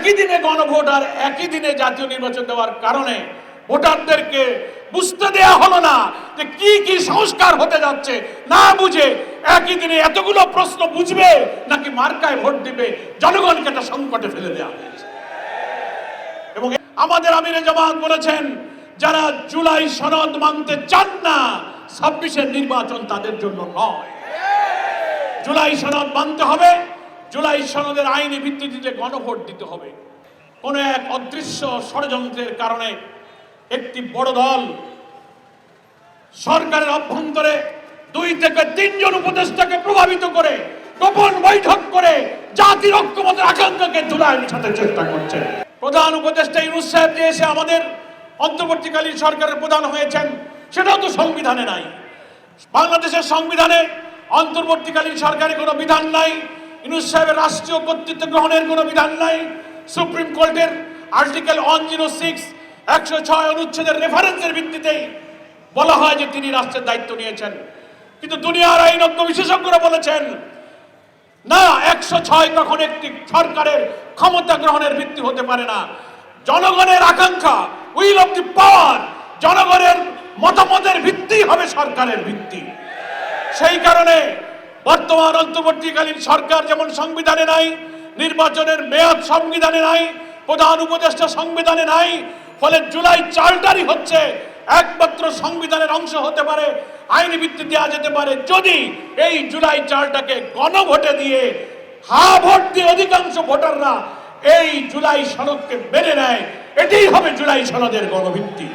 একই দিনে গণভোট আর একই দিনে জাতীয় নির্বাচন দেওয়ার কারণে ভোটারদেরকে বুঝতে দেয়া হলো না যে কি কি সংস্কার হতে যাচ্ছে। না বুঝে একই দিনে এতগুলো প্রশ্ন বুঝবে নাকি মার্কায় ভোট দিবে, জনগণকে একটা সংকটে ফেলে দেওয়া হয়েছে। এবং আমাদের আমিরে জামাত বলেছেন, যারা জুলাই সনদ মানতে চান না ছাব্বিশের নির্বাচন তাদের জন্য নয়। জুলাই সনদ মানতে হবে জুলাই সনদের আইনি ভিত্তিতে গণভোট দিতে হবে, কোন এক অদৃশ্য ষড়যন্ত্রের কারণে একটি বড় দল সরকারের অভ্যন্তরে দুই থেকে তিনজন উপদেষ্টাকে প্রভাবিত করে, গোপন বৈঠক করে জাতির ঐক্যমতের আকাঙ্ক্ষাকে জুলাই সাথে চেষ্টা করছে। প্রধান উপদেষ্টা ইউনুস সাহেব যে এসে আমাদের অন্তর্বর্তীকালীন সরকারের প্রধান হয়েছেন, সেটাও তো সংবিধানে নাই। বাংলাদেশের সংবিধানে অন্তর্বর্তীকালীন সরকারের কোনো বিধান নাই ইউনুস সাহেবের রাষ্ট্রীয় কর্তৃত্ব গ্রহণের কোনো বিধান নাই। সুপ্রিম কোর্টের আর্টিকেল ওয়ান জিরো সিক্স একশো ছয় অনুচ্ছেদের রেফারেন্সের ভিত্তিতেই বলা হয় যে তিনি রাষ্ট্রের দায়িত্ব নিয়েছেন। কিন্তু দুনিয়ার আইনজ্ঞ বিশেষজ্ঞরা বলেছেন, না একশো ছয় কখন একটি সরকারের ক্ষমতা গ্রহণের ভিত্তি হতে পারে না। জনগণের আকাঙ্ক্ষা, উইল অফ দি পাওয়ার, জনগণের মতামতের ভিত্তি হবে সরকারের ভিত্তি। সেই কারণে বর্তমান অন্তর্বর্তীকালীন সরকার যেমন সংবিধানে নাই, নির্বাচনের মেয়াদ সংবিধানে নাই, প্রধান উপদেষ্টা সংবিধানে নাই, ফলে জুলাই চার্টারই হচ্ছে একমাত্র সংবিধানের অংশ হতে পারে, আইনি ভিত্তি দেওয়া যেতে পারে, যদি এই জুলাই চার্টাকে গণভোটে দিয়ে হা ভোট দিয়ে অধিকাংশ ভোটাররা এই জুলাই সনদকে মেনে নেয়, এটাই হবে জুলাই সনদের গণভিত্তি।